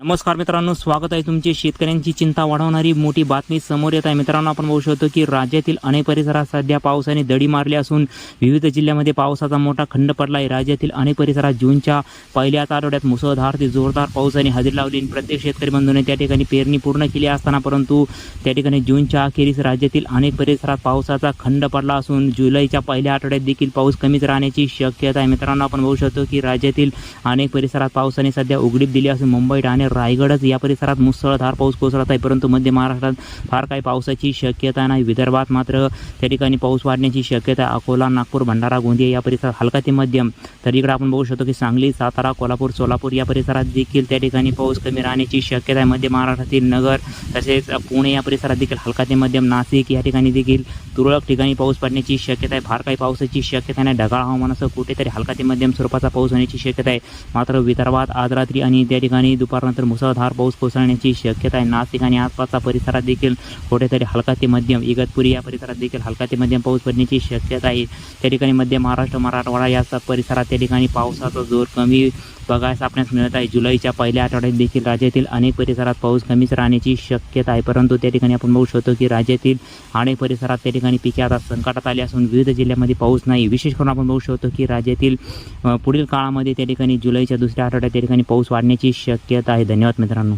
नमस्कार मित्रांनो स्वागत आहे तुमचे शेतकऱ्यांची चिंता वाढवणारी मोठी बातमी समोर येत आहे. मित्रांनो आपण बघू शकतो की राज्यातील अनेक परिसरात सध्या पावसाने दडी मारली असून विविध जिल्ह्यामध्ये पावसाचा मोठा खंड पडला आहे राज्यातील अनेक परिसरात जूनच्या पहिल्याच आठवड्यात मुसळधार ते जोरदार पावसाने हजेरी लावली आणि प्रत्येक शेतकरी बंधूने त्या ठिकाणी पेरणी पूर्ण केली असताना परंतु त्या ठिकाणी जूनच्या अखेरीस राज्यातील अनेक परिसरात पावसाचा खंड पडला असून जुलैच्या पहिल्या आठवड्यात देखील पाऊस कमीच राहण्याची शक्यता आहे. मित्रांनो आपण बघू शकतो की राज्यातील अनेक परिसरात पावसाने सध्या उघडीप दिली असून मुंबई ठाणे रायगडच या परिसरात मुसळधार पाऊस कोसळत आहे परंतु मध्य महाराष्ट्रात फार काही पावसाची शक्यता नाही. विदर्भात मात्र त्या ठिकाणी पाऊस वाढण्याची शक्यता अकोला नागपूर भंडारा गोंदिया या परिसरात हलका ते मध्यम. तर इकडे आपण बघू शकतो की सांगली सातारा कोल्हापूर सोलापूर या परिसरात देखील त्या ठिकाणी पाऊस कमी राहण्याची शक्यता आहे. मध्य महाराष्ट्रातील नगर तसेच पुणे या परिसरात देखील हलका ते मध्यम. नाशिक या ठिकाणी देखील तुरळक ठिकाणी पाऊस पडण्याची शक्यता आहे. फार काही पावसाची शक्यता नाही. ढगाळ हवामानासह कुठेतरी हलका ते मध्यम स्वरूपाचा पाऊस होण्याची शक्यता आहे. मात्र विदर्भात आज रात्री आणि त्या ठिकाणी दुपारनंतर मुसळधार पाऊस कोसळण्याची शक्यता आहे. नाशिक आणि आसपासचा परिसरात देखील कुठेतरी हलका ते मध्यम इगतपुरी या परिसरात देखील हलका ते मध्यम पाऊस पडण्याची शक्यता आहे. त्या ठिकाणी मध्य महाराष्ट्र मराठवाडा या परिसरात त्या ठिकाणी पावसाचा जोर कमी बघायला आपल्यास मिळत आहे. जुलैच्या पहिल्या आठवड्यात देखील राज्यातील अनेक परिसरात पाऊस कमीच राहण्याची शक्यता आहे. परंतु त्या ठिकाणी आपण बघू शकतो की राज्यातील अनेक परिसरात त्या ठिकाणी पिके आता संकटात आली असून विविध जिल्ह्यामध्ये पाऊस नाही. विशेष करून आपण बघू शकतो की राज्यातील पुढील काळामध्ये त्या ठिकाणी जुलैच्या दुसऱ्या आठवड्यात त्या ठिकाणी पाऊस वाढण्याची शक्यता आहे. धन्यवाद मित्रांनो.